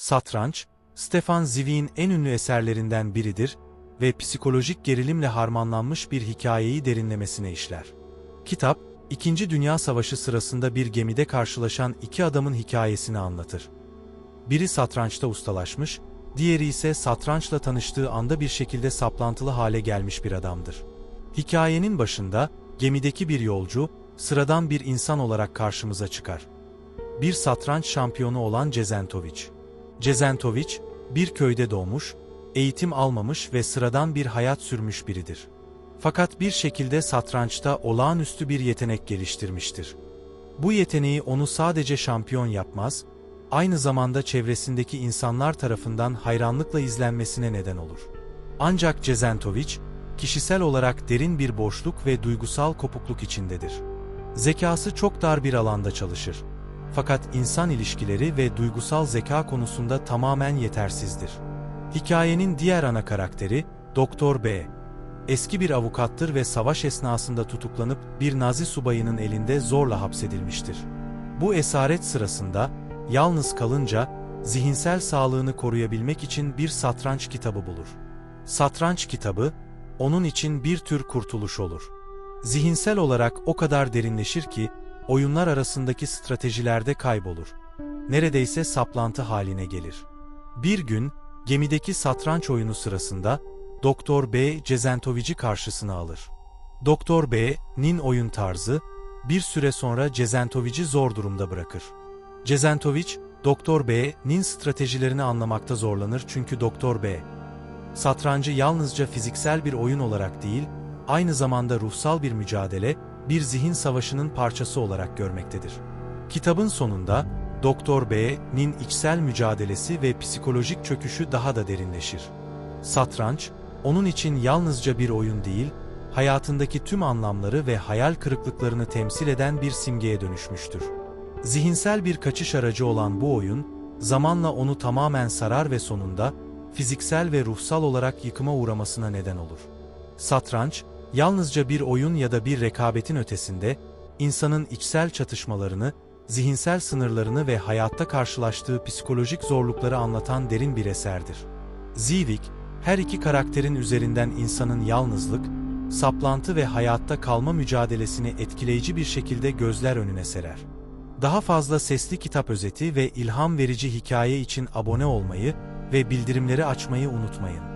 Satranç, Stefan Zweig'in en ünlü eserlerinden biridir ve psikolojik gerilimle harmanlanmış bir hikayeyi derinlemesine işler. Kitap, İkinci Dünya Savaşı sırasında bir gemide karşılaşan iki adamın hikayesini anlatır. Biri satrançta ustalaşmış, diğeri ise satrançla tanıştığı anda bir şekilde saplantılı hale gelmiş bir adamdır. Hikayenin başında, gemideki bir yolcu, sıradan bir insan olarak karşımıza çıkar. Bir satranç şampiyonu olan Cezentoviç. Cezentoviç, bir köyde doğmuş, eğitim almamış ve sıradan bir hayat sürmüş biridir. Fakat bir şekilde satrançta olağanüstü bir yetenek geliştirmiştir. Bu yeteneği onu sadece şampiyon yapmaz, aynı zamanda çevresindeki insanlar tarafından hayranlıkla izlenmesine neden olur. Ancak Cezentoviç, kişisel olarak derin bir boşluk ve duygusal kopukluk içindedir. Zekası çok dar bir alanda çalışır. Fakat insan ilişkileri ve duygusal zeka konusunda tamamen yetersizdir. Hikayenin diğer ana karakteri, Doktor B. Eski bir avukattır ve savaş esnasında tutuklanıp bir Nazi subayının elinde zorla hapsedilmiştir. Bu esaret sırasında, yalnız kalınca, zihinsel sağlığını koruyabilmek için bir satranç kitabı bulur. Satranç kitabı, onun için bir tür kurtuluş olur. Zihinsel olarak o kadar derinleşir ki, oyunlar arasındaki stratejilerde kaybolur. Neredeyse saplantı haline gelir. Bir gün, gemideki satranç oyunu sırasında, Doktor B. Cezentovic'i karşısına alır. Doktor B.'nin oyun tarzı, bir süre sonra Cezentovic'i zor durumda bırakır. Cezentovic, Doktor B.'nin stratejilerini anlamakta zorlanır çünkü Doktor B. Satrancı yalnızca fiziksel bir oyun olarak değil, aynı zamanda ruhsal bir mücadele, bir zihin savaşının parçası olarak görmektedir. Kitabın sonunda, Doktor B.'nin içsel mücadelesi ve psikolojik çöküşü daha da derinleşir. Satranç, onun için yalnızca bir oyun değil, hayatındaki tüm anlamları ve hayal kırıklıklarını temsil eden bir simgeye dönüşmüştür. Zihinsel bir kaçış aracı olan bu oyun, zamanla onu tamamen sarar ve sonunda, fiziksel ve ruhsal olarak yıkıma uğramasına neden olur. Satranç, yalnızca bir oyun ya da bir rekabetin ötesinde, insanın içsel çatışmalarını, zihinsel sınırlarını ve hayatta karşılaştığı psikolojik zorlukları anlatan derin bir eserdir. Zivik, her iki karakterin üzerinden insanın yalnızlık, saplantı ve hayatta kalma mücadelesini etkileyici bir şekilde gözler önüne serer. Daha fazla sesli kitap özeti ve ilham verici hikaye için abone olmayı ve bildirimleri açmayı unutmayın.